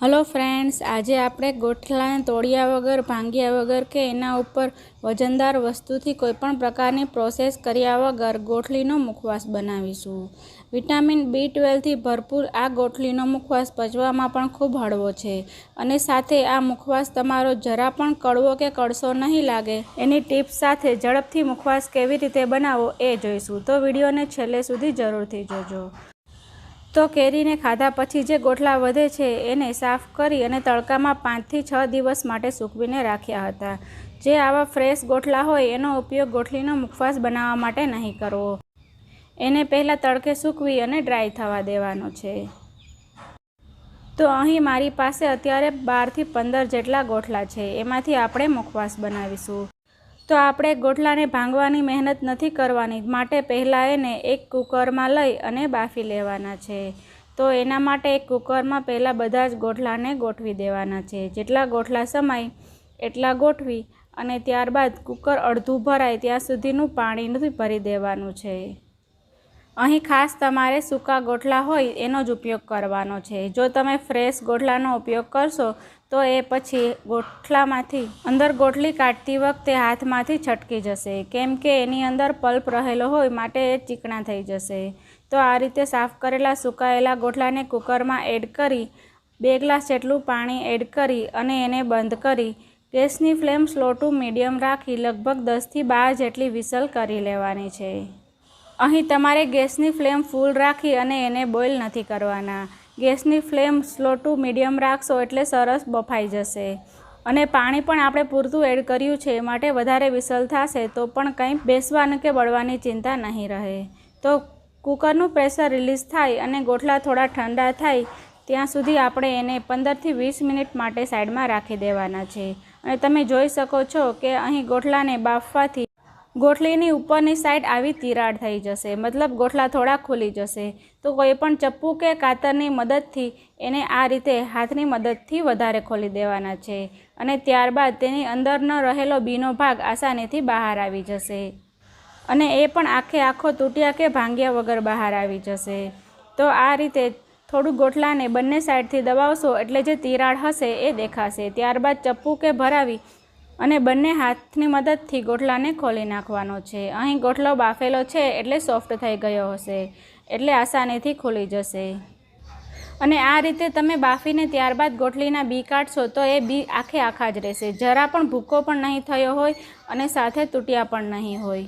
Hello friends, આજે આપણે ગોઠલાને તોડ્યા વગર, ભાંગ્યા વગર કે એના ઉપર વજનદાર વસ્તુથી કોઈપણ પ્રકારની પ્રોસેસ કર્યા વગર ગોઠલીનો મુખવાસ બનાવીશું. વિટામિન બી ટ્વેલ્વથી ભરપૂર આ ગોઠલીનો મુખવાસ પચવામાં પણ ખૂબ હળવો છે અને સાથે આ મુખવાસ તમારો જરા પણ કડવો કે કડસો નહીં લાગે. એની ટિપ્સ સાથે ઝડપથી મુખવાસ કેવી રીતે બનાવવો એ જોઈશું. તો વિડીયોને છેલ્લે સુધી જરૂરથી જોજો. તો કેરીને ખાધા પછી જે ગોઠલા વધે છે એને સાફ કરી અને તડકામાં પાંચથી છ દિવસ માટે સૂકવીને રાખ્યા હતા. જે આવા ફ્રેશ ગોઠલા હોય એનો ઉપયોગ ગોઠલીનો મુખવાસ બનાવવા માટે નહીં કરવો. એને પહેલાં તડકે સૂકવી અને ડ્રાય થવા દેવાનો છે. તો અહીં મારી પાસે અત્યારે બારથી પંદર જેટલા ગોઠલા છે. એમાંથી આપણે મુખવાસ બનાવીશું. તો આપણે ગોઠલાને ભાંગવાની મહેનત નથી કરવાની. માટે પહેલાં એને એક કુકરમાં લઈ અને બાફી લેવાના છે. તો એના માટે એક કુકરમાં પહેલાં બધા જ ગોઠલાને ગોઠવી દેવાના છે. જેટલા ગોઠલા સમાય એટલા ગોઠવી અને ત્યારબાદ કુકર અડધું ભરાય ત્યાં સુધીનું પાણી નથી ભરી દેવાનું છે. અહીં ખાસ તમારે સૂકા ગોઠલા હોય એનો જ ઉપયોગ કરવાનો છે. જો તમે ફ્રેશ ગોઠલાનો ઉપયોગ કરશો તો એ પછી ગોઠલામાંથી અંદર ગોઠલી કાઢતી વખતે હાથમાંથી છટકી જશે. કેમ કે એની અંદર પલ્પ રહેલો હોય માટે એ ચીકણા થઈ જશે. તો આ રીતે સાફ કરેલા સુકાયેલા ગોઠલાને કુકરમાં એડ કરી, બે ગ્લાસ જેટલું પાણી એડ કરી અને એને બંધ કરી, ગેસની ફ્લેમ સ્લો ટુ મીડિયમ રાખી લગભગ દસથી બાર જેટલી વિસલ કરી લેવાની છે. અહીં તમારે ગેસની ફ્લેમ ફૂલ રાખી અને એને બોઇલ નથી કરવાના. ગેસની ફ્લેમ સ્લો ટુ મીડિયમ રાખશો એટલે સરસ બફાઈ જશે. અને પાણી પણ આપણે પૂરતું એડ કર્યું છે માટે વધારે વિસલ થશે તો પણ કંઈ બેસવાનું કે બળવાની ચિંતા નહીં રહે. તો કુકરનું પ્રેશર રિલીઝ થાય અને ગોઠલા થોડા ઠંડા થાય, ત્યાં સુધી આપણે એને પંદરથી વીસ મિનિટ માટે સાઈડમાં રાખી દેવાના છે. અને તમે જોઈ શકો છો કે અહીં ગોઠલાને બાફવાથી ગોઠલીની ઉપરની સાઈડ આવી તિરાડ થઈ જશે. મતલબ ગોઠલા થોડા ખુલી જશે. તો કોઈ પણ ચપ્પુ કે કાતરની મદદથી એને આ રીતે હાથની મદદથી વધારે ખોલી દેવાના છે. અને ત્યારબાદ તેની અંદરનો રહેલો બીનો ભાગ આસાનીથી બહાર આવી જશે. અને એ પણ આખે આખો તૂટ્યા કે ભાંગ્યા વગર બહાર આવી જશે. તો આ રીતે થોડું ગોઠલાને બંને સાઈડથી દબાવશો એટલે જે તિરાડ હશે એ દેખાશે. ત્યારબાદ ચપ્પુ કે ભરાવી અને બંને હાથની મદદથી ગોઠલાને ખોલી નાખવાનો છે. અહીં ગોઠલો બાફેલો છે એટલે સોફ્ટ થઈ ગયો હશે, એટલે આસાનીથી ખુલી જશે. અને આ રીતે તમે બાફીને ત્યારબાદ ગોઠલીના બી કાઢશો તો એ બી આખે આખા જ રહેશે. જરા પણ ભૂકો પણ નહીં થયો હોય અને સાથે તૂટ્યા પણ નહીં હોય.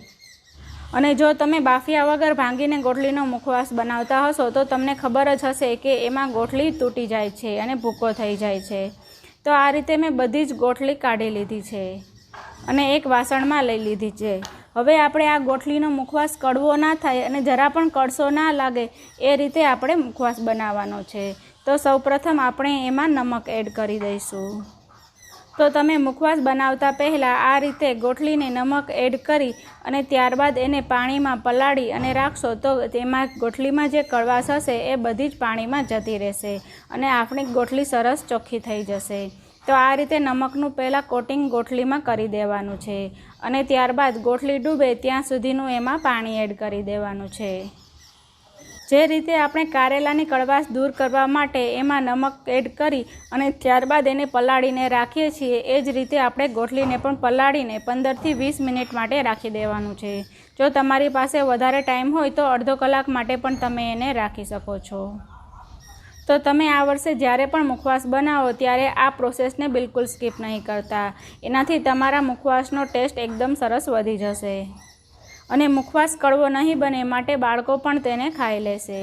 અને જો તમે બાફિયા વગર ભાંગીને ગોઠલીનો મુખવાસ બનાવતા હશો તો તમને ખબર જ હશે કે એમાં ગોઠલી તૂટી જાય છે અને ભૂકો થઈ જાય છે. તો આ રીતે મેં બધી જ ગોઠલી કાઢી લીધી છે અને એક વાસણમાં લઈ લીધી છે. હવે આપણે આ ગોઠલીનો મુખવાસ કડવો ના થાય અને જરા પણ કડસો ના લાગે એ રીતે આપણે મુખવાસ બનાવવાનો છે. તો સૌપ્રથમ આપણે એમાં નમક એડ કરી દઈશું. તો તમે મુખવાસ બનાવતા પહેલાં આ રીતે ગોઠલીને નમક એડ કરી અને ત્યારબાદ એને પાણીમાં પલાળી અને રાખશો તો તેમાં ગોઠલીમાં જે કડવાશ હશે એ બધી જ પાણીમાં જતી રહેશે અને આપણી ગોઠલી સરસ ચોખ્ખી થઈ જશે. તો આ રીતે નમકનું પહેલાં કોટિંગ ગોઠલીમાં કરી દેવાનું છે અને ત્યારબાદ ગોઠલી ડૂબે ત્યાં સુધીનું એમાં પાણી એડ કરી દેવાનું છે. જે રીતે આપણે કારેલાની કડવાશ દૂર કરવા માટે એમાં નમક એડ કરી અને ત્યારબાદ એને પલાળીને રાખીએ છીએ, એ જ રીતે આપણે ગોઠલીને પણ પલાળીને પંદરથી વીસ મિનિટ માટે રાખી દેવાનું છે. જો તમારી પાસે વધારે ટાઈમ હોય તો અડધો કલાક માટે પણ તમે એને રાખી શકો છો. તો તમે આ વર્ષે જ્યારે પણ મુખવાસ બનાવો ત્યારે આ પ્રોસેસને બિલકુલ સ્કીપ નહીં કરતા. એનાથી તમારા મુખવાસનો ટેસ્ટ એકદમ સરસ વધી જશે. અને મુખવાસ કડવો નહીં બને માટે બાળકો પણ તેને ખાઈ લેશે.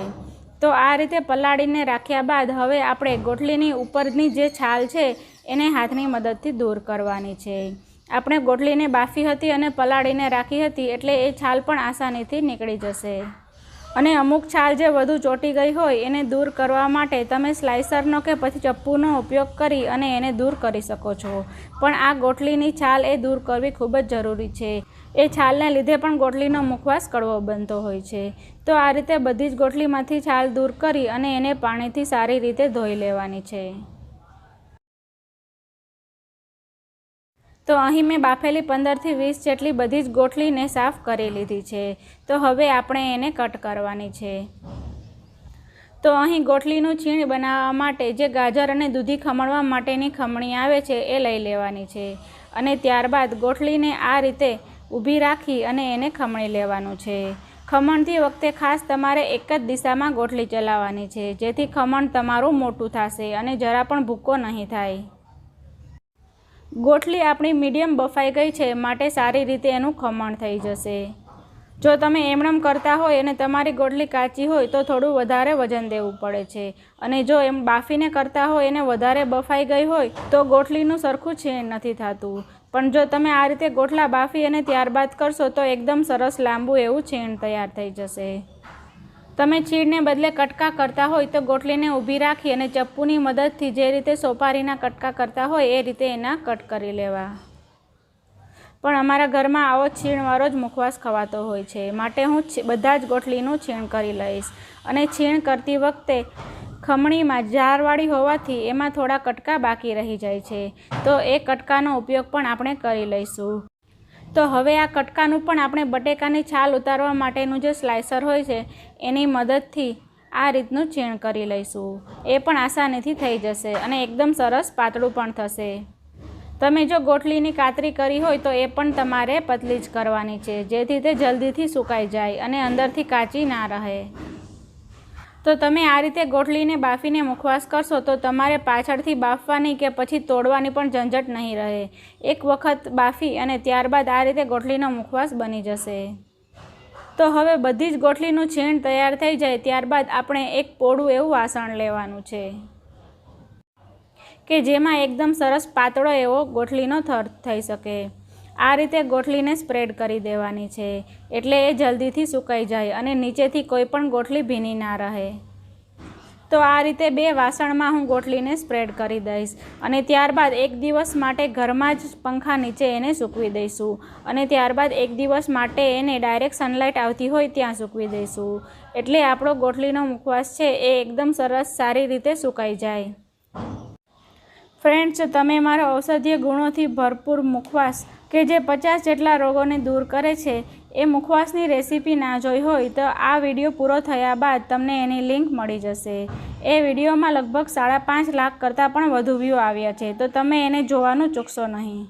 તો આ રીતે પલાળીને રાખ્યા બાદ હવે આપણે ગોઠલીની ઉપરની જે છાલ છે, એને હાથની મદદથી દૂર કરવાની છે. આપણે ગોઠલીને બાફી હતી અને પલાળીને રાખી હતી એટલે એ છાલ પણ આસાનીથી નીકળી જશે. અને અમુક છાલ જે વધુ ચોંટી ગઈ હોય એને દૂર કરવા માટે તમે સ્લાઇસરનો કે પછી ચપ્પુનો ઉપયોગ કરી અને એને દૂર કરી શકો છો. પણ આ ગોટલીની છાલ એ દૂર કરવી ખૂબ જ જરૂરી છે. એ છાલને લીધે પણ ગોટલીનો મુખવાસ કડવો બનતો હોય છે. તો આ રીતે બધી જ ગોટલીમાંથી છાલ દૂર કરી અને એને પાણીથી સારી રીતે ધોઈ લેવાની છે. તો અહીં મેં બાફેલી પંદરથી વીસ જેટલી બધી જ ગોઠલીને સાફ કરી લીધી છે. તો હવે આપણે એને કટ કરવાની છે. તો અહીં ગોઠલીનું છીણ બનાવવા માટે જે ગાજર અને દૂધી ખમણવા માટેની ખમણી આવે છે એ લઈ લેવાની છે. અને ત્યારબાદ ગોઠલીને આ રીતે ઊભી રાખી અને એને ખમણી લેવાનું છે. ખમણતી વખતે ખાસ તમારે એક જ દિશામાં ગોઠલી ચલાવવાની છે, જેથી ખમણ તમારું મોટું થશે અને જરા પણ ભૂકો નહીં થાય. ગોઠલી આપણી મીડિયમ બફાઈ ગઈ છે, માટે સારી રીતે એનું ખમણ થઈ જશે. જો તમે એમણમ કરતા હોય અને તમારી ગોટલી કાચી હોય તો થોડું વધારે વજન દેવું પડે છે. અને જો એમ બાફીને કરતા હોય એને વધારે બફાઈ ગઈ હોય તો ગોટલીનું સરખું છીણ નથી થતું. પણ જો તમે આ રીતે ગોટલા બાફી અને ત્યારબાદ કરશો તો એકદમ સરસ લાંબુ એવું છીણ તૈયાર થઈ જશે. તમે છીણને બદલે કટકા કરતા હોય તો ગોટલીને ઊભી રાખી અને ચપ્પુની મદદથી જે રીતે સોપારીના કટકા કરતા હોય એ રીતે એના કટ કરી લેવા. પણ અમારા ઘરમાં આવો છીણવાળો જ મુખવાસ ખવાતો હોય છે. માટે હું બધા જ ગોઠલીનું છીણ કરી લઈશ. અને છીણ કરતી વખતે ખમણીમાં જારવાળી હોવાથી એમાં થોડા કટકા બાકી રહી જાય છે. તો એ કટકાનો ઉપયોગ પણ આપણે કરી લઈશું. તો હવે આ કટકાનું પણ આપણે બટેકાની છાલ ઉતારવા માટેનું જે સ્લાઇસર હોય છે, એની મદદથી આ રીતનું છીણ કરી લઈશું. એ પણ આસાનીથી થઈ જશે અને એકદમ સરસ પાતળું પણ થશે. તમે જો ગોઠલીની કાતરી કરી હોય તો એ પણ તમારે પતલી જ કરવાની છે, જેથી તે જલ્દીથી સુકાઈ જાય અને અંદરથી કાચી ના રહે. તો તમે આ રીતે ગોઠલીને બાફીને મુખવાસ કરશો તો તમારે પાછળથી બાફવાની કે પછી તોડવાની પણ ઝંઝટ નહીં રહે. એક વખત બાફી અને ત્યારબાદ આ રીતે ગોઠલીનો મુખવાસ બની જશે. તો હવે બધી જ ગોઠલીનું છીણ તૈયાર થઈ જાય, ત્યારબાદ આપણે એક પોળું એવું વાસણ લેવાનું છે. કે જેમાં એકદમ સરસ પાતળો એવો ગોઠલીનો થર થઈ શકે. આ રીતે ગોઠલીને સ્પ્રેડ કરી દેવાની છે, એટલે એ જલ્દીથી સુકાઈ જાય અને નીચેથી કોઈ પણ ગોઠલી ભીની ના રહે. તો આ રીતે બે વાસણમાં હું ગોઠલીને સ્પ્રેડ કરી દઈશ અને ત્યારબાદ એક દિવસ માટે ઘરમાં જ પંખા નીચે એને સૂકવી દઈશું અને ત્યારબાદ એક દિવસ માટે એને ડાયરેક્ટ સનલાઇટ આવતી હોય ત્યાં સૂકવી દઈશું. એટલે આપણો ગોઠલીનો મુખવાસ છે એ એકદમ સરસ સારી રીતે સુકાઈ જાય. ફ્રેન્ડ્સ તમે મારા ઔષધીય ગુણોથી ભરપૂર મુખવાસ કે જે પચાસ જેટલા રોગોને દૂર કરે છે, એ મુખવાસની રેસીપી ના જોઈ હોય તો આ વીડિયો પૂરો થયા બાદ તમને એની લિંક મળી જશે. એ વિડીયોમાં લગભગ સાડા પાંચ લાખ કરતાં પણ વધુ વ્યૂ આવ્યા છે, તો તમે એને જોવાનું ચૂકશો નહીં.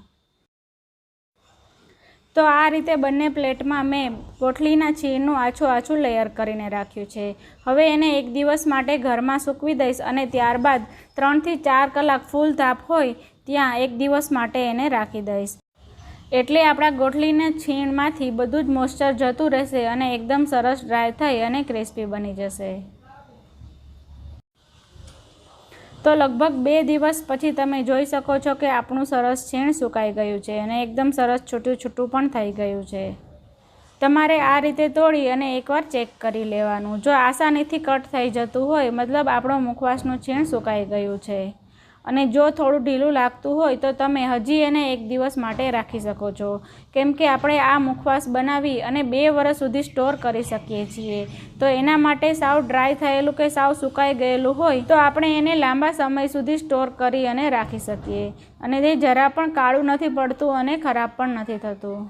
તો આ રીતે બંને પ્લેટમાં મેં પોટલીના છીણનું આછું આછું લેયર કરીને રાખ્યું છે. હવે એને એક દિવસ માટે ઘરમાં સૂકવી દઈશ અને ત્યારબાદ ત્રણથી ચાર કલાક ફૂલ તાપ હોય ત્યાં એક દિવસ માટે એને રાખી દઈશ. એટલે આપણા ગોઠલીના છીણમાંથી બધું જ મોઇસ્ચર જતું રહેશે અને એકદમ સરસ ડ્રાય થઈ અને ક્રિસ્પી બની જશે. તો લગભગ બે દિવસ પછી તમે જોઈ શકો છો કે આપણું સરસ છીણ સુકાઈ ગયું છે અને એકદમ સરસ છૂટું છૂટું પણ થઈ ગયું છે. તમારે આ રીતે તોડી અને એકવાર ચેક કરી લેવાનું. જો આસાનીથી કટ થઈ જતું હોય, મતલબ આપણો મુખવાસનું છીણ સુકાઈ ગયું છે. અને જો થોડું ઢીલું લાગતું હોય તો તમે હજી એને એક દિવસ માટે રાખી શકો છો. કેમ કે આપણે આ મુખવાસ બનાવી અને બે વર્ષ સુધી સ્ટોર કરી શકીએ છીએ. તો એના માટે સાવ ડ્રાય થયેલું કે સાવ સુકાઈ ગયેલું હોય તો આપણે એને લાંબા સમય સુધી સ્ટોર કરી અને રાખી શકીએ. અને તે જરા પણ કાળું નથી પડતું અને ખરાબ પણ નથી થતું.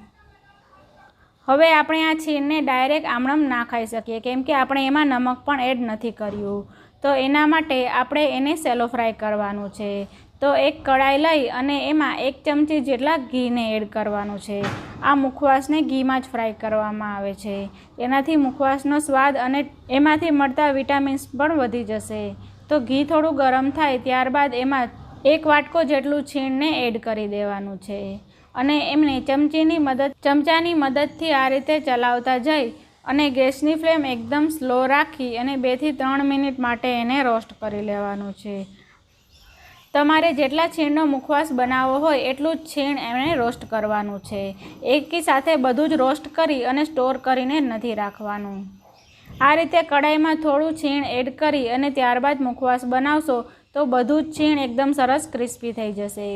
હવે આપણે આ છીણને ડાયરેક્ટ આમણમ ના ખાઈ શકીએ, કેમ કે આપણે એમાં નમક પણ એડ નથી કર્યું. તો એના માટે આપણે એને સેલો ફ્રાય કરવાનું છે. તો એક કડાઈ લઈ અને એમાં એક ચમચી જેટલા ઘીને એડ કરવાનું છે. આ મુખવાસને ઘીમાં જ ફ્રાય કરવામાં આવે છે. એનાથી મુખવાસનો સ્વાદ અને એમાંથી મળતા વિટામિન્સ પણ વધી જશે. તો ઘી થોડું ગરમ થાય ત્યારબાદ એમાં એક વાટકો જેટલું છીણને એડ કરી દેવાનું છે. અને એમને ચમચીની મદદ ચમચાની મદદથી આ રીતે ચલાવતા જઈ અને ગેસની ફ્લેમ એકદમ સ્લો રાખી અને બેથી ત્રણ મિનિટ માટે એને રોસ્ટ કરી લેવાનું છે. તમારે જેટલા છીણનો મુખવાસ બનાવવો હોય એટલું જ છીણ એને રોસ્ટ કરવાનું છે. એકી સાથે બધું જ રોસ્ટ કરી અને સ્ટોર કરીને નથી રાખવાનું. આ રીતે કડાઈમાં થોડું છીણ એડ કરી અને ત્યારબાદ મુખવાસ બનાવશો તો બધું જ છીણ એકદમ સરસ ક્રિસ્પી થઈ જશે.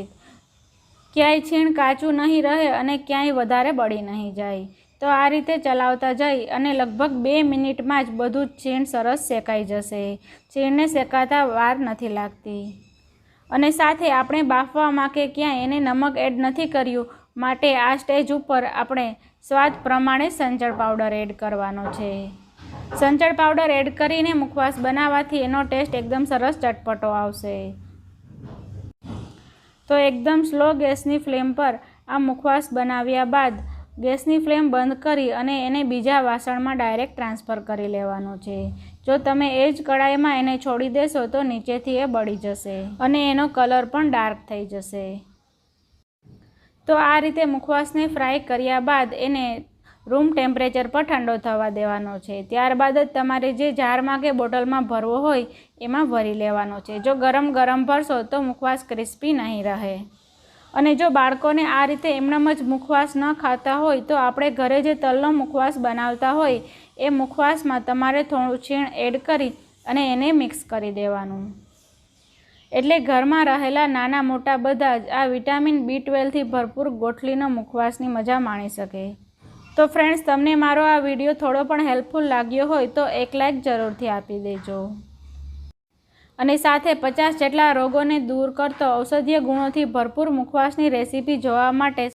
ક્યાંય છીણ કાચું નહીં રહે અને ક્યાંય વધારે બળી નહીં જાય. તો આ રીતે ચલાવતા જઈ અને લગભગ બે મિનિટમાં જ બધું છીણ સરસ શેકાઈ જશે. છીણને શેકાતા વાર નથી લાગતી. અને સાથે આપણે બાફવામાં કે ક્યાંય એને નમક એડ નથી કર્યું, માટે આ સ્ટેજ ઉપર આપણે સ્વાદ પ્રમાણે સંચળ પાવડર એડ કરવાનો છે. સંચળ પાવડર એડ કરીને મુખવાસ બનાવવાથી એનો ટેસ્ટ એકદમ સરસ ચટપટો આવશે. તો એકદમ સ્લો ગેસની ફ્લેમ પર આ મુખવાસ બનાવ્યા બાદ ગેસની ફ્લેમ બંધ કરી અને એને બીજા વાસણમાં ડાયરેક્ટ ટ્રાન્સફર કરી લેવાનો છે. જો તમે એ જ કડાઈમાં એને છોડી દેશો તો નીચેથી એ બળી જશે અને એનો કલર પણ ડાર્ક થઈ જશે. તો આ રીતે મુખવાસને ફ્રાય કર્યા બાદ એને રૂમ ટેમ્પરેચર પર ઠંડો થવા દેવાનો છે. ત્યારબાદ જ તમારે જે જારમાં કે બોટલમાં ભરવો હોય એમાં ભરી લેવાનો છે. જો ગરમ ગરમ ભરશો તો મુખવાસ ક્રિસ્પી નહીં રહે. અને જો બાળકોને આ રીતે એમનામ જ મુખવાસ ન ખાતા હોય, તો આપણે ઘરે જે તલનો મુખવાસ બનાવતા હોય, એ મુખવાસમાં તમારે થોડું છીણ એડ કરી અને એને મિક્સ કરી દેવાનું. એટલે ઘરમાં રહેલા નાના મોટા બધા જ આ વિટામિન બી ટ્વેલ્વથી ભરપૂર ગોઠલીનો મુખવાસની મજા માણી શકે. તો ફ્રેન્ડ્સ, તમને મારો આ વીડિયો થોડો પણ હેલ્પફુલ લાગ્યો હોય તો એક લાઇક જરૂરથી આપી દેજો. અને સાથે પચાસ જેટલા રોગોને દૂર કરતો ઔષધીય ગુણોથી ભરપૂર મુખવાસની રેસીપી જોવા માટે